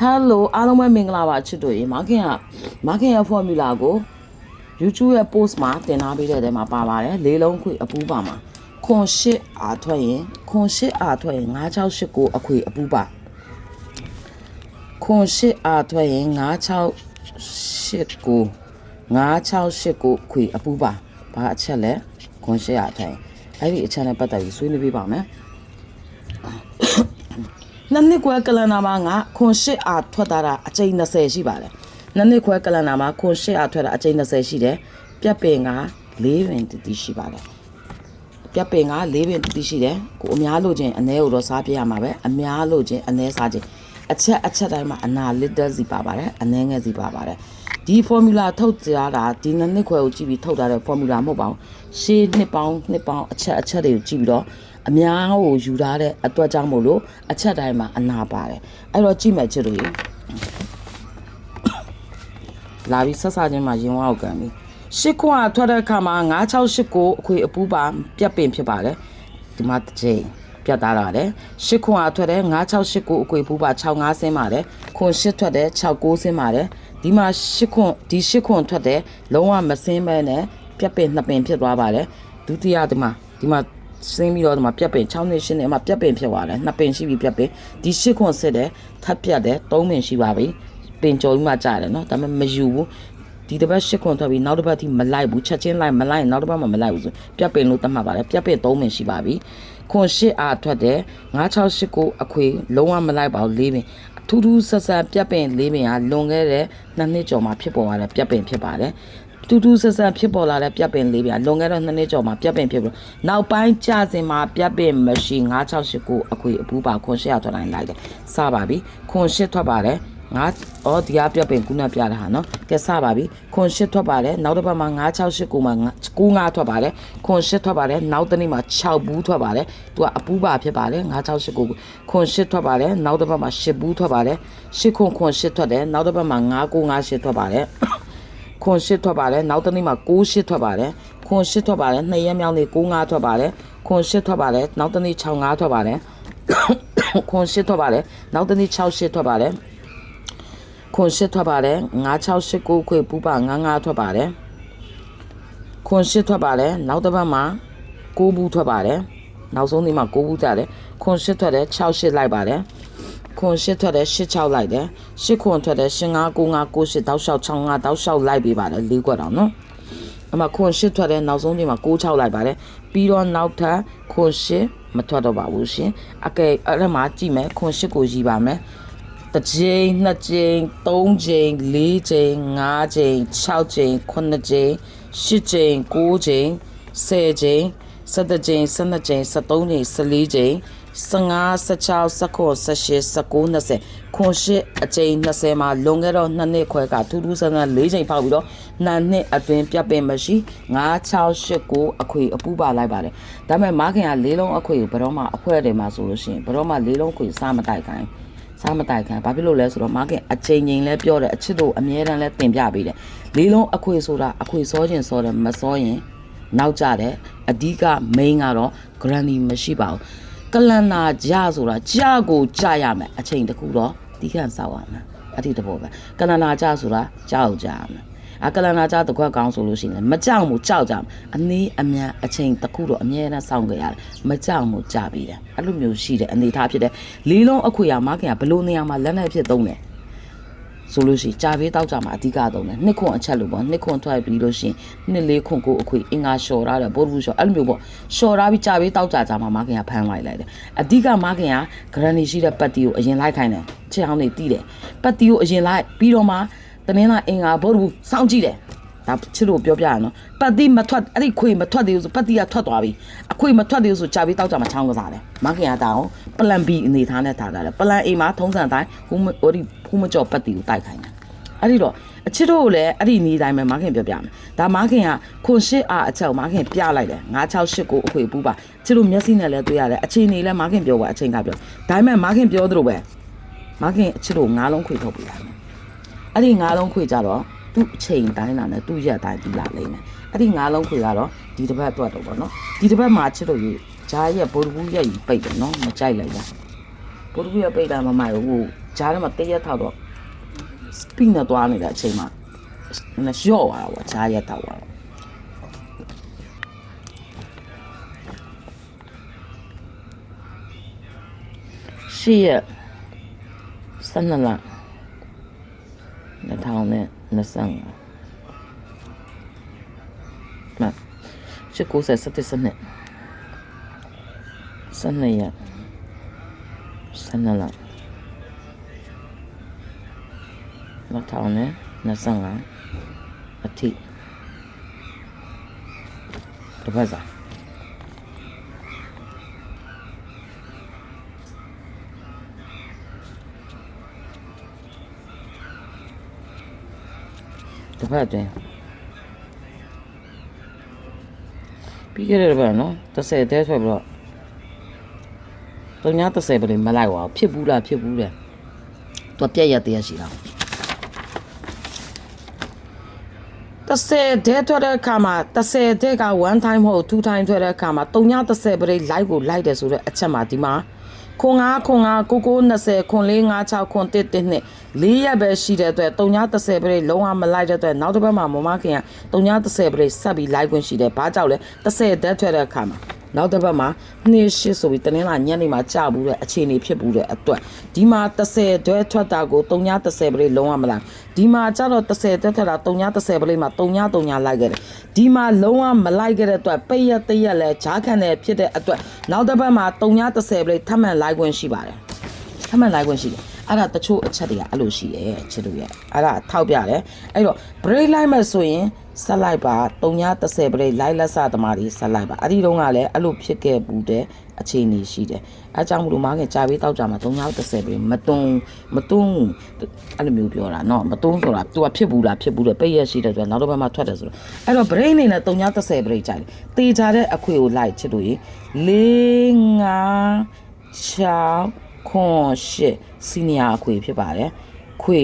ဟယ်လိုအားလုံးပဲမင်္ဂလာပါချစ်တို့ရေမာခင်ကမာခင်ရဲ့ formula ကို YouTube ရဲ့ post မှာတင်ထားပေးတဲ့ထဲမှာပါပါတယ်လေးလုံးခွေအပူပါမှာခွန်ရှစ်အားထွက်ရင်ခွန်ရှစ်အားထွက်ရင်9689အခွေအပူပါခွန်ရှစ်အားထွက်ရင်9689 9689ခွေအပူပါဘာအချက်လဲခွန်ရှစ်အားထွက်ရင်အဲ့ဒီအချက်နဲ့ပတ်သက်ပြီးဆွေးနွေးပေးပါမယ် နှစ်နှစ်ခွဲကလန်နာမှာငါခွန်ရှစ်အားထွက်တာတာအကျိန်20ရှိပါတယ်နှစ်နှစ်ခွဲကလန်နာမှာခွန်ရှစ်အားထွက်တာအကျိန်20ရှိတယ်ပြက်ပင်က၄ပင်တတိရှိပါတယ်ပြက်ပင်က၄ပင်တတိရှိတယ်ကိုအများလို့ချင်းအ ਨੇ ကိုတော့စားပြရမှာပဲအများလို့ချင်းအ ਨੇ စားချင်းအချက်အချက်တိုင်းမှာအနာလစ်တက်စီပါပါတယ်အ ਨੇ ငယ်စီပါပါတယ်ဒီ formula ထုတ်ကြတာဒီနှစ်နှစ်ခွဲကိုကြည့်ပြီးထုတ်တာတဲ့ formula မဟုတ်ပါဘူးရှေးနှစ်ပေါင်းနှစ်ပေါင်းအချက်အချက်တွေကိုကြည့်ပြီးတော့ အများကိုယူထားတဲ့အတွက်ကြောင့်မို့လို့အချက်တိုင်းမှာအနာပါတယ်အဲ့တော့ကြည့်မယ်ချစ်လို့ရေလာပြီးဆက်စားချင်းမှာရင်ဝါကိုကန်ပြီရှစ်ခွန်းကထွက်တဲ့အခါမှာ9689အခွေအပူပါပြက်ပင်ဖြစ်ပါတယ်ဒီမှာတစ်ချိန်ပြတ်သားရတယ်ရှစ်ခွန်းကထွက်တယ်9689အခွေပူပါ65ဆင်းပါတယ်ခွန်ရှစ်ထွက်တယ်69ဆင်းပါတယ်ဒီမှာရှစ်ခွန်းဒီရှစ်ခွန်းထွက်တယ်လုံးဝမဆင်းမဲနဲ့ပြက်ပင်နှစ်ပင်ဖြစ်သွားပါတယ်ဒုတိယဒီမှာဒီမှာ ဆင်းပြီးတော့ဒီမှာပြက်ပင်6နှစ်8နှစ်အမှပြက်ပင်ဖြစ်သွားတယ်နှစ်ပင်ရှိပြီပြက်ပင်ဒီရှစ်ခွန်းစစ်တယ်ထပ်ပြတ်တယ်3ပင်ရှိပါပြီပင်ကြော်ပြီးမှကြားတယ်နော်ဒါပေမဲ့မယူဘူးဒီတစ်ပတ်ရှစ်ခွန်ထွက်ပြီးနောက်တစ်ပတ်ထိမလိုက်ဘူးချက်ချင်းလိုက်မလိုက်ရင်နောက်တစ်ပတ်မှမလိုက်ဘူးဆိုပြက်ပင်လို့သတ်မှတ်ပါတယ်ပြက်ပင်3ပင်ရှိပါပြီခွန်ရှစ်အားထွက်တယ်9689အခွေလုံးဝမလိုက်ပါဘူး၄ပင်ထူးထူးဆဆပြက်ပင်၄ပင်ဟာလွန်ခဲ့တဲ့နှစ်နှစ်ကျော်မှာဖြစ်ပေါ်လာတဲ့ပြက်ပင်ဖြစ်ပါတယ် တူတူဆဆဖြစ်ပေါ်လာတဲ့ပြက်ပင်လေးပြလွန်ခဲ့တဲ့နှစ်နှစ်ကျော်မှာပြက်ပင်ဖြစ်ပြီးနောက်ပိုင်းကျစဉ်မှာပြက်ပင်မရှိ9689အခွေအပူပါခွန်ရှစ်အားထွက်တိုင်းလိုက်တယ်စပါပြီခွန်ရှစ်ထွက်ပါတယ်ငါအော်ဒီအပြက်ပင်ကုနာပြတာဟာနော်ကဲစပါပြီခွန်ရှစ်ထွက်ပါတယ်နောက်တစ်ပတ်မှာ9689မှာ95ထွက်ပါတယ်ခွန်ရှစ်ထွက်ပါတယ်နောက်တစ်နေ့မှာ6ဘူးထွက်ပါတယ်သူကအပူပါဖြစ်ပါတယ်9689ခွန်ရှစ်ထွက်ပါတယ်နောက်တစ်ပတ်မှာ10ဘူးထွက်ပါတယ်10ခွန်ခွန်ရှစ်ထွက်တယ်နောက်တစ်ပတ်မှာ9958ထွက်ပါတယ် ခွန်ရှစ်ထွက်ပါတယ်နောက်တစ်နေ့မှာ6ရှစ်ထွက်ပါတယ်ခွန်ရှစ်ထွက်ပါတယ်နှစ်ရက်မြောက်နေ့95ထွက်ပါတယ်ခွန်ရှစ်ထွက်ပါတယ်နောက်တစ်နေ့65ထွက်ပါတယ်ခွန်ရှစ်ထွက်ပါတယ်နောက်တစ်နေ့6ရှစ်ထွက်ပါတယ်ခွန်ရှစ်ထွက်ပါတယ်9689ခွေပူပါ99ထွက်ပါတယ်ခွန်ရှစ်ထွက်ပါတယ်နောက်တစ်ပတ်မှာ6ဘူးထွက်ပါတယ်နောက်ဆုံးနေ့မှာ6ဘူးတက်တယ်ခွန်ရှစ်ထွက်တယ်6ရှစ်လိုက်ပါတယ် ခွန်ရှစ်ထွက်တယ်ရှစ်6လိုက်တယ်ရှစ်ခွန်ထွက်တယ်ရှင်9 9 9 9ရှစ်တောက်လျှောက်6 5တောက်လျှောက်လိုက်ပေးပါတယ်၄ခွက်တော့နော်အမခွန်ရှစ်ထွက်တယ်နောက်ဆုံးချိန်မှာ6 6လိုက်ပါတယ်ပြီးတော့နောက်ထပ်ခွန်ရှစ်မထွက်တော့ပါဘူးရှင်အကဲအဲ့ဒါမှကြည့်မယ်ခွန်ရှစ်ကိုရည်ပါမယ်တစ်ချိန်နှစ်ချိန်သုံးချိန်လေးချိန်ငါးချိန်6ချိန်9ချိန်10ချိန်9ချိန်10ချိန်17ချိန်12ချိန်13ချိန်14ချိန် 15 16 19 18 19 20ခွန်ရှစ်အချိန်20မှာလွန်ခဲ့တော့2နှစ်ခွဲကထူးထူးဆန်းဆန်း4ချိန်ဖောက်ပြီးတော့နှစ်နှစ်အတွင်းပြတ်ပင်မရှိ9 6 8 9အခွေအပူပါလိုက်ပါတယ်ဒါပေမဲ့မားခင်က၄လုံးအခွေကိုဘယ်တော့မှအဖွဲတယ်မှာဆိုလို့ရှိရင်ဘယ်တော့မှ၄လုံးခွေစားမတိုက်ခိုင်းစားမတိုက်ခံဘာဖြစ်လို့လဲဆိုတော့မားကင်အချိန်ချင်းလဲပြောတယ်အချစ်တို့အမြဲတမ်းလဲတင်ပြပေးတယ်လေးလုံးအခွေဆိုတာအခွေစောခြင်းစောတယ်မစောရင်နောက်ကြတယ်အဓိက main ကတော့ granny မရှိပါဘူး ကလန်နာကြဆိုတာကြကိုကြရမယ်အချိန်တခုတော့ဒီခန့်စောက်ရမယ်အဲ့ဒီတဘောပဲကလန်နာကြဆိုတာကြောက်ကြရမယ်အကလန်နာကြတကွက်ကောင်းဆိုလို့ရှိရင်လည်းမကြောက်မှုကြောက်ကြမယ်အနည်းအမြန်အချိန်တစ်ခုတော့အမြဲတမ်းစောင့်ကြရတယ်မကြောက်မှုကြပြီးတယ်အဲ့လိုမျိုးရှိတဲ့အနေအထားဖြစ်တဲ့လေးလုံးအခွေရမခင်ကဘလို့နေရာမှာလက်နဲ့ဖြစ်သုံးတယ် ဆိုလို့ရှိရင်ကြာပေးတောက်ကြမှာအဓိကသုံးတယ်နှစ်ခွန်အချက်လို့ပေါ့နှစ်ခွန်ထွက်ပြီးလို့ရှိရင်နှစ်လေးခွန်ကိုအခွေအင်္ဂါလျှော်ရတယ်ဘောဘူးလျှော်အဲ့လိုမျိုးပေါ့လျှော်ထားပြီးကြာပေးတောက်ကြကြမှာမခင်ကဖမ်းလိုက်လိုက်တယ်အဓိကမခင်ကဂရန်နီရှိတဲ့ပတ်တီကိုအရင်လိုက်ခိုင်းတယ်ချစ်အောင်နေတီးတယ်ပတ်တီကိုအရင်လိုက်ပြီးတော့မှတနင်္လာအင်္ဂါဘောဘူးစောင့်ကြည့်တယ်ဒါချစ်လို့ပြောပြရနော်ပတ်တိမထွက်အဲ့ဒီခွေမထွက်သေးဘူးဆိုပတ်တိကထွက်သွားပြီအခွေမထွက်သေးဘူးဆိုကြာပြီးတောက်ကြမှာချောင်းကစားတယ်မခင်ရတာအောင် ပလန် B အနေထားနဲ့ထားတာလေပလန် A မှာထုံးစံတိုင်းဟိုဟိုဒီဖူးမကြော်ပတ်တိကိုတိုက်ခိုင်းတယ်အဲ့ဒီတော့အချစ်တို့ကိုလည်းအဲ့ဒီနေတိုင်းပဲမခင်ပြောပြမယ်ဒါမခင်ကခွန်ရှစ်အားအချက်ကိုမခင်ပြလိုက်တယ်968ကိုအခွေပူးပါချစ်တို့မျက်စိနဲ့လည်းတွေ့ရတယ်အချိန်နေလည်းမခင်ပြောပါအချိန်ကပြောဒါပေမဲ့မခင်ပြောသလိုပဲမခင်အချစ်တို့ငါးလုံးခွေထုတ်ပြလိုက်မယ်အဲ့ဒီငါးလုံးခွေကြတော့သူ့အချိန်တိုင်းလာနဲ့သူ့ရက်တိုင်းပြီးလာလိမ့်မယ်အဲ့ဒီငါးလုံးခွေကတော့ဒီတစ်ပတ်အတွက်တော့ဗောနော်ဒီတစ်ပတ်မှာချစ်လို့ရ ဂျားရက်ဗိုလ်ဘူးရက်ကြီးပိတ်တယ်နော်မကြိုက်လိုက်ရဗိုလ်ဘူးရက်ပိတ်တာမမိုက်ဘူးဂျားထဲမှာတရက်ထောက်တော့ speed နဲ့သွားနေတဲ့အချိန်မှာနည်းနည်းလျှော့သွားတာပေါ့ဂျားရက်ထောက်သွားတော့ရှေ့ရက်12လ2025မရှ စ်90စတဲ့စနစ်စနစ်ရက်12လ2025အထိတပတ်စာတစ်ပတ်အတွင်းပြီးခဲ့တဲ့တစ်ပတ်နော်30တဲဆွဲပြီးတော့ တုံညာ30ပဲလေမလိုက်ပါဘူးဖြစ်ဘူးလားဖြစ်ဘူးတယ်သူပြက်ရက်တည်းရရှိတာ30တဲထွက်တဲ့အခါမှာ30တဲက1 time မဟုတ်2 time ထွက်တဲ့အခါမှာတုံညာ30ပဲလေ live ကို live တယ်ဆိုတော့အချက်မှာဒီမှာခွန်9ခွန်9 9920ခွန်4 56ခွန်1 1နှစ်၄ရက်ပဲရှိတဲ့အတွက်တုံညာ30ပဲလေလုံးဝမလိုက်တဲ့အတွက်နောက်တစ်ပတ်မှာမမခင်ကတုံညာ30ပဲလေဆက်ပြီး live ခွင့်ရှိတယ်ဘာကြောင့်လဲ30တဲထွက်တဲ့အခါမှာ နောက်တစ်ပတ်မှာနှစ်ရှစ်ဆိုပြီးတနင်္လာညနေမှာကြာဘူးတဲ့အခြေအနေဖြစ်ဘူးတဲ့အတွက်ဒီမှာ30ဒွဲထွက်တာကို330ပရိလုံးဝမလားဒီမှာကျတော့30တက်ထက်တာ330ပရိမှာ330လိုက်ခဲ့တယ်ဒီမှာလုံးဝမလိုက်ခဲ့တဲ့အတွက်ပိတ်ရက်တရက်လဲဂျားခံတယ်ဖြစ်တဲ့အတွက်နောက်တစ်ပတ်မှာ330ပရိထပ်မံလိုက်ခွင့်ရှိပါတယ်ထပ်မံလိုက်ခွင့်ရှိတယ်အဲ့ဒါတချို့အချက်တွေကအဲ့လိုရှိတယ်ချစ်လို့ရအဲ့ဒါထောက်ပြတယ်အဲ့တော့ break လိုက်မယ်ဆိုရင် ဆက်လိုက်ပါ330 break လိုက်လက်စသမားတွေဆက်လိုက်ပါအဲ့ဒီတုန်းကလည်းအဲ့လိုဖြစ်ခဲ့ဘူးတဲ့အခြေအနေရှိတယ်အဲကြောင့်မလို့မားခင်ကြာပေးတောက်ကြမှာ330 break မတုံမတုံအဲ့လိုမျိုးပြောတာเนาะမတုံဆိုတာ तू ကဖြစ်ဘူးလားဖြစ်ဘူးတယ်ပိတ်ရက်ရှိတယ်ဆိုတော့နောက်တစ်ပတ်မှထွက်တယ်ဆိုတော့အဲ့တော့ break အနေနဲ့330 break ကြိုက်တယ်တေချာတဲ့အခွေကိုလိုက်ချစ်လို့ရေ4 5 6ခွန်ရှစ်စီနီယာအခွေဖြစ်ပါတယ်ခွေ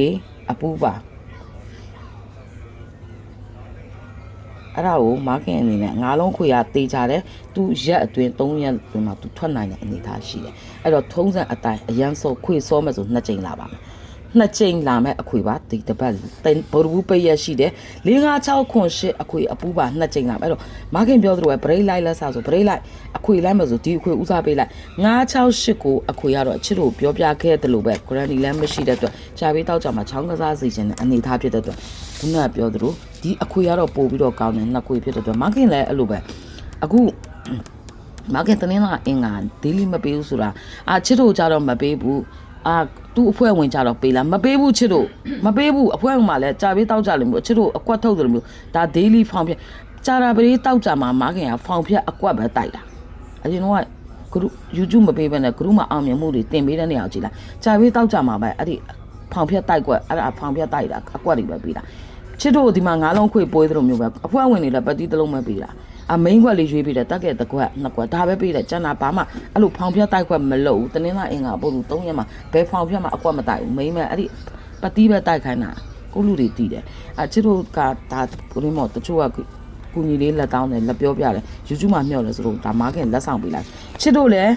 အပူပါ အဲ့ဒါကိုမားခင်အနေနဲ့ငါးလုံးခွေရတေးကြတယ်သူရက်အတွင်း3ရက်အတွင်းမှာသူထွက်နိုင်တဲ့အနေအထားရှိတယ်အဲ့တော့ထုံးစံအတိုင်းအရန်စောခွေစောမယ်ဆိုနှစ်ကြိမ်လာပါမယ် နှစ်ကြိမ်လာမဲ့အခွေပါဒီတစ်ပတ်တင်ဘော်ဘူးပိတ်ရရှိတယ်၄၅6ခွန်ရှစ်အခွေအပူပါနှစ်ကြိမ်လာမယ်အဲ့တော့မားခင်ပြောသလိုပဲ break လိုက်လက်စားဆို break လိုက်အခွေလိုက်မယ်ဆိုဒီအခွေဦးစားပေးလိုက်9 6 8ကိုအခွေရတော့အချစ်လို့ပြောပြခဲ့တယ်လို့ပဲ granny လည်းမရှိတဲ့အတွက်ချာပေးတောက်ကြမှာချောင်းကစားစီခြင်းနဲ့အနေထားဖြစ်တဲ့အတွက်ခုနကပြောသလိုဒီအခွေရတော့ပို့ပြီးတော့ကောင်းတယ်နှစ်ခွေဖြစ်တဲ့အတွက်မားခင်လည်းအဲ့လိုပဲအခုမာကက်တနင်္လာအင်္ဂါဒေးလီမပေးဘူးဆိုတာအာချစ်တို့ကြတော့မပေးဘူးအာ သူ့အဖွဲ့ဝင်ကြတော့ပေးလားမပေးဘူးချစ်တို့မပေးဘူးအဖွဲ့ဝင်မှလည်းကြာပေးတောက်ကြလို့မျိုးချစ်တို့အကွက်ထုတ်တယ်လို့မျိုးဒါဒေးလီဖောင်ဖြက်ကြာတာပလေးတောက်ကြမှာမာခင်ကဖောင်ဖြက်အကွက်ပဲတိုက်တာအရင်တော့ကဂရု YouTube မပေးဘဲနဲ့ဂရုမအောင်မြင်မှုတွေတင်ပေးတဲ့နေရာကိုကြည့်လိုက်ကြာပေးတောက်ကြမှာပဲအဲ့ဒီဖောင်ဖြက်တိုက်ကွက်အဲ့ဒါဖောင်ဖြက်တိုက်တာအကွက်တွေပဲပေးတာ ချစ်တို့ဒီမှာငါးလုံးခွေပွေးသလိုမျိုးပဲအဖွဲ့ဝင်တွေလည်းပတိသလုံးပဲပေးတာအမိန်ခွက်လေးရွေးပေးတယ်တက်ခဲ့တကွက်နှစ်ကွက်ဒါပဲပေးတယ်ကျန်တာဘာမှအဲ့လိုဖောင်ဖြတ်တိုက်ခွက်မလုပ်ဘူးတနင်္လာအင်္ဂါပို့လို့၃ရက်မှာဘယ်ဖောင်ဖြတ်မှအကွက်မတိုက်ဘူးမိန်မဲ့အဲ့ဒီပတိပဲတိုက်ခိုင်းတာကိုလူတွေတည်တယ်အချစ်တို့ကဒါကိုရင်းမော်တချို့ကကူညီလေးလက်တောင်းတယ်လက်ပြောပြတယ် YouTube မှာမြှော့လဲဆိုတော့ဒါမားခင်လက်ဆောင်ပေးလိုက်ချစ်တို့လည်း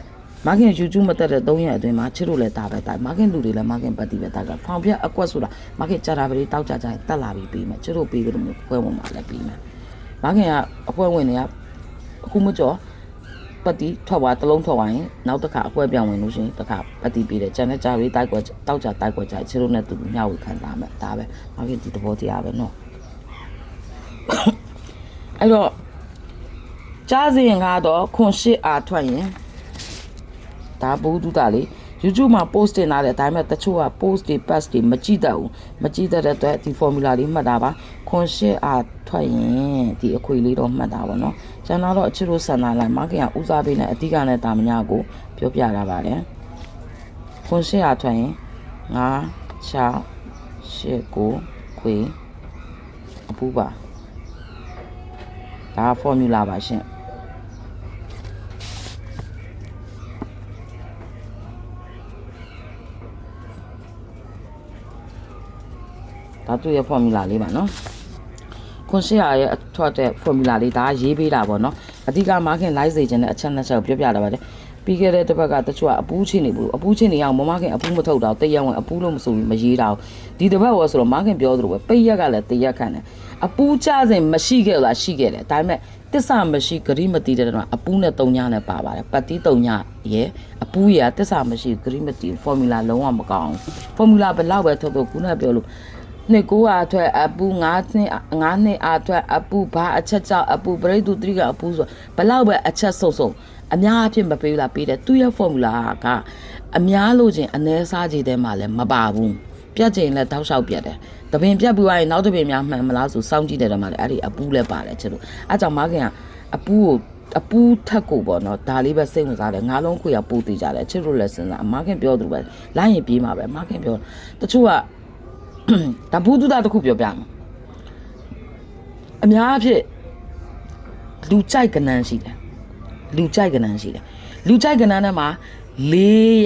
မာခင် YouTube မတက်တဲ့3ရက်အတွင်းမှာချစ်တို့လည်းဒါပဲတိုက်မာခင်လူတွေလည်းမာခင်ပတ်တီပဲတိုက်ကဖောင်ပြအကွက်ဆိုတာမာခင်ကြာတာပလေးတောက်ကြကြတက်လာပြီးပေးမယ်ချစ်တို့ပေးကြလို့မျိုးပွဲဝင်မှာလည်းပေးမယ်မာခင်ကအပွဲဝင်တွေကအခုမကြော်ပတ်တီထွက်သွားတလုံးထွက်သွားရင်နောက်တစ်ခါအပွဲပြောင်းဝင်လို့ရှိရင်တစ်ခါပတ်တီပေးတယ်ကျန်တဲ့ကြာလေးတိုက်ကွက်တောက်ကြတိုက်ကွက်ကြချစ်တို့နဲ့တူမျှဝေခံစားမယ်ဒါပဲမာခင်ဒီသဘောတရားပဲနော်အဲ့တော့ကြားစီရင်ကတော့ခွန်ရှိအားထွက်ရင် ဒါဘုဒ္ဓတာလေ YouTube မှာ post တင်လာတယ်ဒါပေမဲ့တချို့က post တွေ pass တွေမကြည့်တတ်ဘူးမကြည့်တတ်တဲ့အတွက်ဒီ formula လေးမှတ်တာပါခွန်ရှစ်အားထွက်ရင်ဒီအခွေလေးတော့မှတ်တာပါနော်ကျွန်တော်တော့အချစ်တို့စန္ဒာလိုက်မခင်ကဦးစားပေးနေအတိကနဲ့တာမညာကိုပြောပြတာပါလေခွန်ရှစ်အားထွက်ရင်9 6 8 9ခွေအပူပါဒါ formula ပါရှင် ဒါသူ့ရဲ့ formula လေးပါနော်ခွန်ရှိရရဲ့အထွက်တဲ့ formula လေးဒါရေးပေးတာပေါ့နော်အဓိက market live စေခြင်းနဲ့အချက်နှစ်ချက်ကိုပြောပြတာပါတယ်ပြီးခဲ့တဲ့တစ်ပတ်ကတချို့ကအပူးချင်းနေဘူးအပူးချင်းနေအောင်မမခင်အပူးမထုတ်တော့တရက်ဝင်အပူးလို့မဆိုပြီးမရေးတော့ဒီတစ်ပတ်ရောဆိုတော့မခင်ပြောသလိုပဲပိတ်ရက်ကလည်းတရက်ခံတယ်အပူးကြစဉ်မရှိခဲ့လားရှိခဲ့တယ်ဒါပေမဲ့တစ္ဆာမရှိဂရိမတိတဲ့တော့အပူးနဲ့တုံညာနဲ့ပါပါတယ်ပတ်တိတုံညာရဲ့အပူးရတစ္ဆာမရှိဂရိမတိဖော်မူလာလုံးဝမကောင်းဖော်မူလာဘယ်လောက်ပဲထုတ်ထုတ်ခုနကပြောလို့ နှစ်ကိုအထွက်အပူ9နှစ်9နှစ်အထွက်အပူဘာအချက်ကြောင့်အပူပရိသုတိကအပူဆိုဘလောက်ပဲအချက်စုံစုံအများအဖြစ်မပေးလာပေးတယ်သူရဲ့ formula ကအများလို့ချင်းအ ਨੇ စားကြည့်တဲ့မှာလည်းမပါဘူးပြတ်ချိန်လည်းတောက်လျှောက်ပြတ်တယ်တပင်ပြတ်ပြီးသွားရင်နောက်တပင်များမှန်မလားဆိုစောင့်ကြည့်တယ်တော့မှလည်းအဲ့ဒီအပူလည်းပါတယ်ချစ်လို့အဲကြောင့်မခင်ကအပူကိုအပူထက်ကိုပေါ့နော်ဒါလေးပဲစိတ်ဝင်စားတယ်ငါးလုံးခွေကပူတည်ကြတယ်ချစ်လို့လည်းစဉ်းစားအမခင်ပြောသူပဲလိုင်းရင်ပြေးမှာပဲမခင်ပြောတချို့က ဒါဘူးတုဒတစ်ခုပြောပြမယ်အများအဖြစ်လူကြိုက်ကနန်းရှိတယ်လူကြိုက်ကနန်းရှိတယ်လူကြိုက်ကနန်းထဲမှာ၄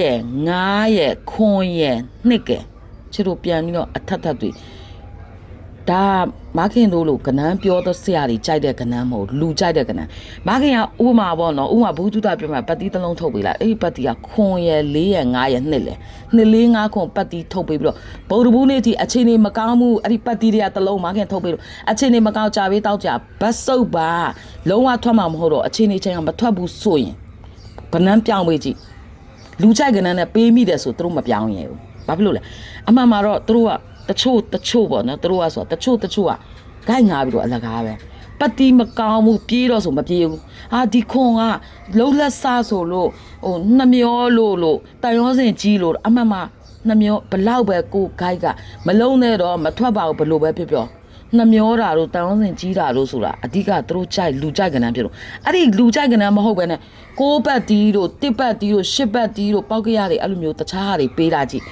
ရဲ့9ရဲ့ခွန်ရဲ့နှစ်ကဲချစ်တို့ပြန်ပြီးတော့အထက်ထက်တွေ ဒါမခင်တို့လို့ကနန်းပြောတဲ့ဆရာကြီးကြိုက်တဲ့ကနန်းမဟုတ်လူကြိုက်တဲ့ကနန်းမခင်ကဥပမာပေါ့နော်ဥပမာဘူးတုဒပြောမှာပတ်တီးတစ်လုံးထုတ်ပေးလိုက်အဲ့ဒီပတ်တီးကခွန်ရဲ့၄ရဲ့9ရဲ့နှစ်လေနှစ်လေး9ခွန်ပတ်တီးထုတ်ပေးပြီးတော့ဗုဒ္ဓဘူးနေ့ထိအချိန်နေမကောင်းဘူးအဲ့ဒီပတ်တီးတွေကတစ်လုံးမခင်ထုတ်ပေးလို့အချိန်နေမကောင်းကြပေးတောက်ကြဘတ်ဆုပ်ပါလုံးဝထွက်မှာမဟုတ်တော့အချိန်နေချိန်ကမထွက်ဘူးဆိုရင်ကနန်းပြောင်းပေးကြည့်လူကြိုက်ကနန်းနဲ့ပေးမိတယ်ဆိုသူတို့မပြောင်းရဘူးဘာဖြစ်လို့လဲအမှန်မှာတော့သူတို့က တချို့တချို့ပေါ့နော်သူတို့ကဆိုတချို့တချို့ကဂိုက်ငါပြီးတော့အလကားပဲပတ်တီမကောင်းဘူးပြေးတော့ဆိုမပြေးဘူးဟာဒီခွန်ကလုံးလက်စားဆိုလို့ဟိုနှမျောလို့လို့တန်ရောစင်ကြီးလို့အမှန်မှာနှမျောဘလောက်ပဲကိုဂိုက်ကမလုံးနဲ့တော့မထွက်ပါဘူးဘလို့ပဲဖြစ်ပြော နှမျောတာတို့တန်ရောစင်ကြီးတာတို့ဆိုတာအဓိကသူတို့ကြိုက်လူကြိုက်ကနန်းဖြစ်လို့အဲ့ဒီလူကြိုက်ကနန်းမဟုတ်ပဲနဲ့ကိုးပတ်တီးတို့တစ်ပတ်တီးတို့ရှစ်ပတ်တီးတို့ပောက်ကရတွေအဲ့လိုမျိုးတခြားဟာတွေပေးလာကြည့်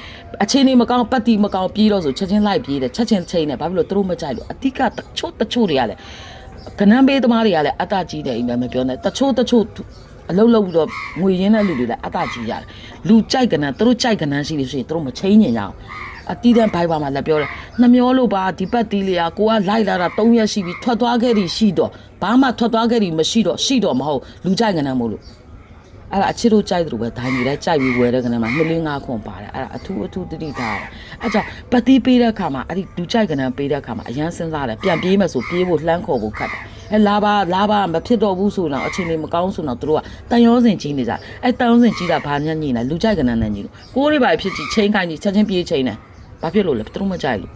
အချင်းနေမကောင်းပတ်တီမကောင်းပြေးတော့ဆိုချက်ချင်းလိုက်ပြေးတယ်ချက်ချင်းချိန်တယ်ဘာဖြစ်လို့သူတို့မကြိုက်လို့အဓိကတချို့တချို့တွေကလည်းကနန်းပေးသမားတွေကလည်းအတကြီးတယ်အိမ်မှာမပြောနဲ့တချို့တချို့အလုံးလုံးပြီးတော့ငွေရင်းတဲ့လူတွေလည်းအတကြီးရတယ်လူကြိုက်ကနန်းသူတို့ကြိုက်ကနန်းရှိလို့ရှိရင်သူတို့မချိန်ညင်ကြအောင် အတီးတန်းဘိုင်ဘာမှာလည်းပြောတယ်နှမျောလို့ပါဒီပတ်တီးလေးကကိုကလိုက်လာတာ၃ရက်ရှိပြီထွက်သွားခဲ့ပြီရှိတော့ဘာမှထွက်သွားခဲ့ပြီမရှိတော့ရှိတော့မဟုတ်လူကြိုက်ကနန်းမို့လို့အဲ့ဒါအချစ်တို့ကြိုက်တယ်လို့ပဲဒိုင်းကြီးလိုက်ကြိုက်ပြီးဝယ်တဲ့ကနေမှာနှစ်လင်းငါးခွန်ပါတယ်အဲ့ဒါအထူးအထူးတတိထားတယ်အဲ့ကြောင့်ပတ်တီးပေးတဲ့အခါမှာအဲ့ဒီလူကြိုက်ကနေပေးတဲ့အခါမှာအရန်စဉ်းစားတယ်ပြန်ပြေးမယ်ဆိုပြေးဖို့လှမ်းခေါ်ဖို့ခတ်တယ်အဲလာပါလာပါမဖြစ်တော့ဘူးဆိုတော့အချိန်လေးမကောင်းဆိုတော့တို့ကတန်ရောစင်ကြီးနေကြအဲတန်ရောစင်ကြီးတာဘာညံ့ညင်လဲလူကြိုက်ကနေနဲ့ညီလို့ကိုးတွေပါဖြစ်ကြီးချိန်ခိုင်းကြီးချက်ချင်းပြေးချိန်တယ် ဘာဖြစ်လို့လဲသူတို့မကြိုက်လို့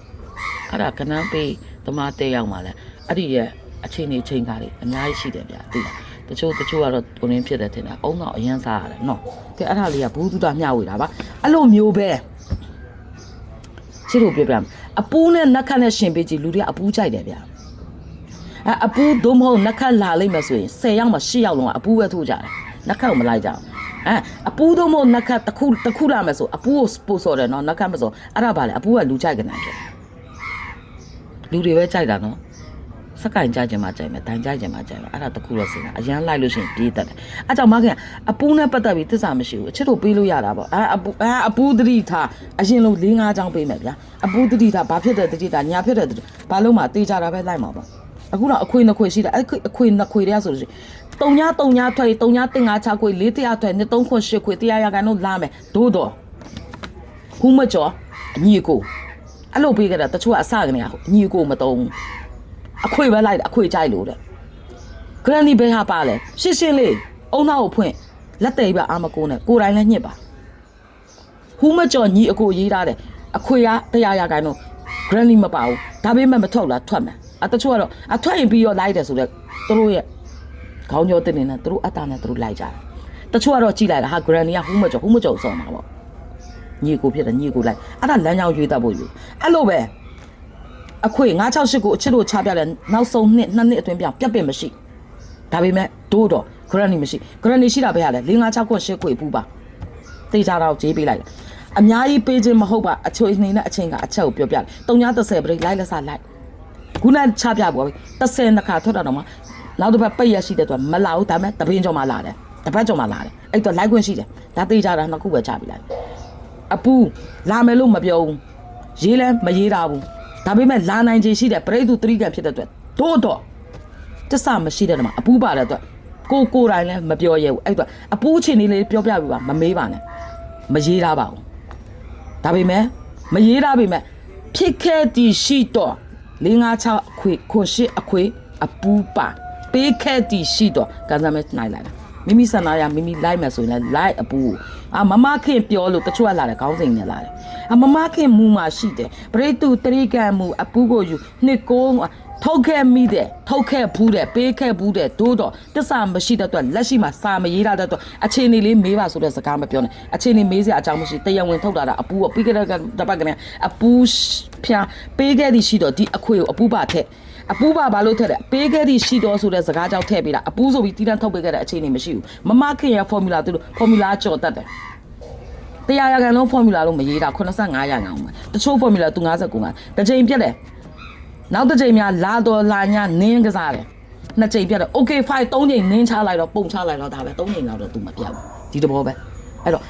အဲ့ဒါကနန်းပေးသမားတဲရောက်မှလဲအဲ့ဒီရဲ့အချိန်လေးချိန်ကားလေးအများကြီးရှိတယ်ဗျာသိလားတချို့တချို့ကတော့ကိုရင်းဖြစ်တယ်ထင်တာအုံတော့အရန်စားရတယ်နော်ကဲအဲ့ဒါလေးကဘူးတူတာမျှဝေတာပါအဲ့လိုမျိုးပဲချစ်လို့ပြောပြမယ်အပူးနဲ့နက်ခတ်နဲ့ရှင်ပေးကြည့်လူတွေကအပူးကြိုက်တယ်ဗျာအဲအပူးဒုမဟုတ်နက်ခတ်လာလိုက်မယ်ဆိုရင်10ယောက်မှ10ယောက်လုံးကအပူးပဲထိုးကြတယ်နက်ခတ်ကိုမလိုက်ကြဘူး အဲအပူးဒုမဟုတ်နက်ခတ်တစ်ခုတစ်ခုလာမယ်ဆိုအပူးကိုပို့စော်တယ်နော်နက်ခတ်မစော်အဲ့ဒါပါလေအပူးကလူကြိုက်ကနန်းဖြစ်လူတွေပဲကြိုက်တာနော်စက်ကင်ကြကြမှာကြိုက်မယ်ဒိုင်ကြကြမှာကြိုက်မယ်အဲ့ဒါတခုတော့စင်တာအရန်လိုက်လို့ရှိရင်ပြေးတတ်တယ်အဲ့ကြောင့်မခင်အပူးနဲ့ပတ်သက်ပြီးသစ္စာမရှိဘူးအချစ်တို့ပေးလို့ရတာပေါ့အဲအပူအဲအပူးတတိထားအရင်လုံး၄၅ချောင်းပေးမယ်ဗျာအပူးတတိထားဘာဖြစ်တဲ့တတိထားညာဖြစ်တဲ့တတိဘာလို့မှတေးကြတာပဲလိုက်မှာပေါ့အခုတော့အခွေနှစ်ခွေရှိတယ်အဲ့အခွေနှစ်ခွေတွေကဆိုလို့ရှိရင် တုံညာတုံညာထွက်တုံညာတင်ငါ6ခွေ4တရားထွက်2 3ခွ8ခွေတရားရကန်တော့လာမယ်ဒို့တော့ဟူးမကျော်အညီကိုအဲ့လိုပေးကြတာတချို့ကအစကနေအညီကိုမတုံးဘူးအခွေပဲလိုက်တာအခွေကြိုက်လို့တဲ့ဂရန်ဒီဘဲဟာပါလဲရှင်းရှင်းလေးအုံနောက်ကိုဖွင့်လက်သေးပြအာမကိုနဲ့ကိုယ်တိုင်လည်းညှစ်ပါဟူးမကြော်ညီအကိုရေးထားတယ်အခွေကတရားရခိုင်တော့ဂရန်ဒီမပါဘူးဒါပေမဲ့မထုတ်လားထွက်မယ်အတချို့ကတော့အထွက်ရင်ပြီးတော့လိုက်တယ်ဆိုတော့သူတို့ရဲ့ ခေါင်းကြောတင်နေတာသူတို့အတားနဲ့သူတို့လိုက်ကြတယ်တချို့ကတော့ကြည်လိုက်တာဟာဂရန်ဒီကဟူးမကြော်ဟူးမကြော်ဆုံးမှာပေါ့ညီကိုဖြစ်တယ်ညီကိုလိုက်အဲ့ဒါလမ်းကြောင်းရွေးတတ်ဖို့ယူအဲ့လိုပဲအခွေ968ကိုအချစ်တို့ချပြတယ်နောက်ဆုံးနှစ်နှစ်နှစ်အတွင်းပြောင်းပြတ်ပင်မရှိဒါပေမဲ့ဒိုးတော့ဂရနီမရှိဂရနီရှိတာပဲရလဲ556ခွ8ခွေပူပါတေချာတော့ဂျေးပေးလိုက်တယ်အများကြီးပေးခြင်းမဟုတ်ပါအချိုနေနဲ့အချင်းကအချက်ကိုပြောပြတယ်330ပရိလိုက်လက်စားလိုက်ခုနချပြပေါ်ပြီ30နှစ်ခါထွက်တာတော့မှ နောက်တစ်ပတ်ပိတ်ရရှိတဲ့သူကမလာဘူးဒါပေမဲ့တပင်းကြော်မှလာတယ်တပတ်ကြော်မှလာတယ်အဲ့တော့လိုက်ခွင့်ရှိတယ်ဒါတေချာတာနှစ်ခုပဲချပြလိုက်အပူလာမယ်လို့မပြောဘူးရေးလဲမရေးတာဘူးဒါပေမဲ့လာနိုင်ခြင်းရှိတဲ့ပရိသုသတိကံဖြစ်တဲ့အတွက်တို့တော့တစ္ဆမရှိတဲ့နေရာမှာအပူပါတဲ့အတွက်ကိုကိုယ်တိုင်လည်းမပြောရဲဘူးအဲ့တော့အပူးချင်းလေးလေးပြောပြပြပါမမေးပါနဲ့မရေးတာပါဘူးဒါပေမဲ့မရေးတာပေမဲ့ဖြစ်ခဲ့တည်ရှိတော့၄၅6အခွေခွန်ရှိအခွေအပူးပါ ပေးခဲ့တည်ရှိတော့ကစားမဲနိုင်လိုက်တာမိမိဆန္ဒရမိမိလိုက်မယ်ဆိုရင်လည်းလိုက်အပူးအာမမခင်ပြောလို့တချို့ကလာတယ်ခေါင်းစဉ်နဲ့လာတယ်အမမခင်မူမှာရှိတယ်ပရိတုတရိကံမူအပူးကိုယူနှစ်ကိုထုတ်ခဲ့မိတယ်ထုတ်ခဲ့ဘူးတယ်ပေးခဲ့ဘူးတယ်တိုးတော့တစ္ဆာမရှိတဲ့အတွက်လက်ရှိမှာစာမရေးရတဲ့အတွက်အခြေအနေလေးမေးပါဆိုတဲ့စကားမပြောနဲ့အခြေအနေမေးစရာအကြောင်းမရှိတရားဝင်ထုတ်လာတာအပူးကပြီးခဲ့တဲ့တပတ်ကနေအပူးဖျားပေးခဲ့သည်ရှိတော့ဒီအခွေကိုအပူးပါထက် အပူးပါဘာလို့ထက်တယ်ပေးခဲ့သည်ရှိတော့ဆိုတဲ့စကားကြောင့်ထည့်ပေးတာအပူးဆိုပြီးတီးတန်းထုတ်ပေးခဲ့တဲ့အခြေအနေမရှိဘူးမမခင်ရဲ့ formula သူတို့ formula ကြော်တတ်တယ်တရားရကန်လုံး formula လို့မရေးတာ85ရာခိုင်နှုန်းပဲတချို့ formula သူ59ကတစ်ချိန်ပြတ်တယ်နောက်တစ်ချိန်များလာတော်လာညနင်းကစားတယ်နှစ်ချိန်ပြတ်တယ် okay 5 3ချိန်နင်းချလိုက်တော့ပုံချလိုက်တော့ဒါပဲ3ချိန်လောက်တော့သူမပြတ်ဘူးဒီတဘောပဲအဲ့တော့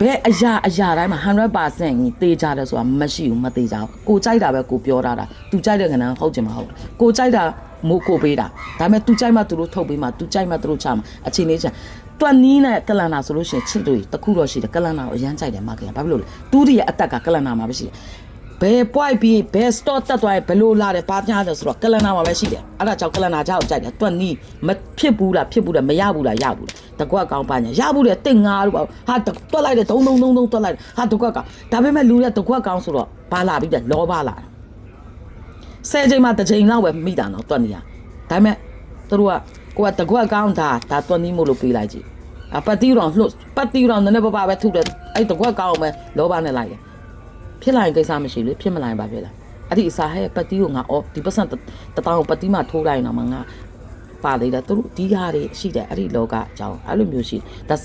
ဘယ်အရာအရာတိုင်းမှာ100%ကြီးတေးကြတယ်ဆိုတာမရှိဘူးမသေးကြဘူးကိုကြိုက်တာပဲကိုပြောတာတာသူကြိုက်တဲ့ကဏ္ဍဟုတ်ချင်မဟုတ်ဘူးကိုကြိုက်တာမို့ကိုပေးတာဒါပေမဲ့သူကြိုက်မှသူတို့ထုတ်ပေးမှသူကြိုက်မှသူတို့ချမှအချိန်လေးချတွက်နီးနဲ့ကလန်နာဆိုလို့ရှိရင်ချစ်တွေတခုတော့ရှိတယ်ကလန်နာကိုအရန်ကြိုက်တယ်မခင်ဘာဖြစ်လို့လဲတူးဒီရဲ့အသက်ကကလန်နာမှာပဲရှိတယ် ဘယ် point ပြီးဘယ် store တက်သွားရင်ဘယ်လိုလာတယ်ဘာပြားတယ်ဆိုတော့ကလန်နာမှာပဲရှိတယ်အဲ့ဒါကြောင့်ကလန်နာကြောက်ကြိုက်တယ်တွက်နီးမဖြစ်ဘူးလားဖြစ်ဘူးလားမရဘူးလားရဘူးလားတကွက်ကောင်းပါညာရဘူးလေတင့်ငါတို့ပါဟာတွက်လိုက်တယ်ဒုံဒုံဒုံဒုံတွက်လိုက်ဟာတကွက်ကောင်းဒါပေမဲ့လူတွေကတကွက်ကောင်းဆိုတော့ဘာလာပြီးတယ်လောဘလာဆယ်ချိန်မှတစ်ချိန်လောက်ပဲမိတာနော်တွက်နီးရဒါပေမဲ့သူတို့ကကိုကတကွက်ကောင်းတာဒါတွက်နီးမို့လို့ပေးလိုက်ကြည့်အပတ်တီးတော့လှုပ်ပတ်တီးတော့နည်းနည်းပါးပါးပဲထုတယ်အဲ့တကွက်ကောင်းအောင်ပဲလောဘနဲ့လိုက်တယ် ဖြစ်လာရင်ကိစ္စမရှိလေဖြစ်မလာရင်ဘာဖြစ်လဲအဲ့ဒီအစားဟဲ့ပတ်တီးကိုငါအော်ဒီပတ်စံတတောင်ပတ်တီးမှထိုးလိုက်တော့မှငါပါသေးတယ်သူတို့ဒီကားတွေရှိတယ်အဲ့ဒီလောကအကြောင်းအဲ့လိုမျိုးရှိတယ်ဒါ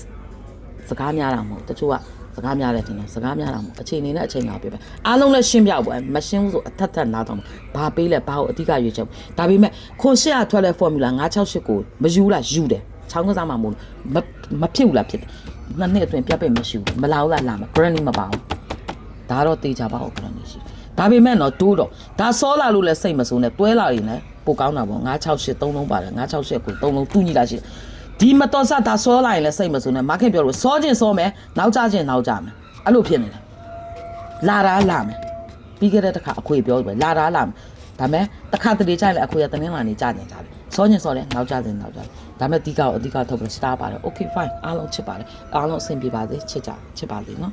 စကားများတာမဟုတ်တချို့ကစကားများတယ်ထင်တယ်စကားများတာမဟုတ်အချိန်နေနဲ့အချိန်ကပြပဲအားလုံးလည်းရှင်းပြပွဲမရှင်းဘူးဆိုအထက်ထက်နားတော့ဘာပေးလဲဘာကိုအဓိကရွေးချက်ဒါပေမဲ့ခွန်ရှစ်ကထွက်တဲ့ formula 968ကိုမယူလားယူတယ်ချောင်းကစားမှာမဟုတ်မမဖြစ်ဘူးလားဖြစ်တယ်နှစ်နှစ်အတွင်းပြတ်ပိတ်မရှိဘူးမလာဘူးလားလာမှာ granny မပါဘူး ဒါတော့တေချာပါဘူး granny ရှိဒါပေမဲ့တော့တိုးတော့ဒါစောလာလို့လည်းစိတ်မဆိုးနဲ့တွဲလာရင်လည်းပိုကောင်းတာပေါ့968 3လုံးပါတယ်968ကို3လုံးတူညီလာရှိတယ်ဒီမတော်စဒါစောလာရင်လည်းစိတ်မဆိုးနဲ့ market ပြောလို့စောခြင်းစောမယ်နောက်ကျခြင်းနောက်ကျမယ်အဲ့လိုဖြစ်နေတယ်လာတာလာမယ်ပြီးခဲ့တဲ့တစ်ခါအခွေပြောပဲလာတာလာမယ်ဒါမဲ့တစ်ခါတလေကျရင်လည်းအခွေကတင်းင်းလာနေကြနေကြတယ်စောခြင်းစောတယ်နောက်ကျခြင်းနောက်ကျတယ်ဒါမဲ့အဓိကအဓိကထုတ်ပြီး star ပါတယ် okay fine အားလုံးချစ်ပါတယ်အားလုံးအဆင်ပြေပါစေချစ်ကြချစ်ပါစေနော်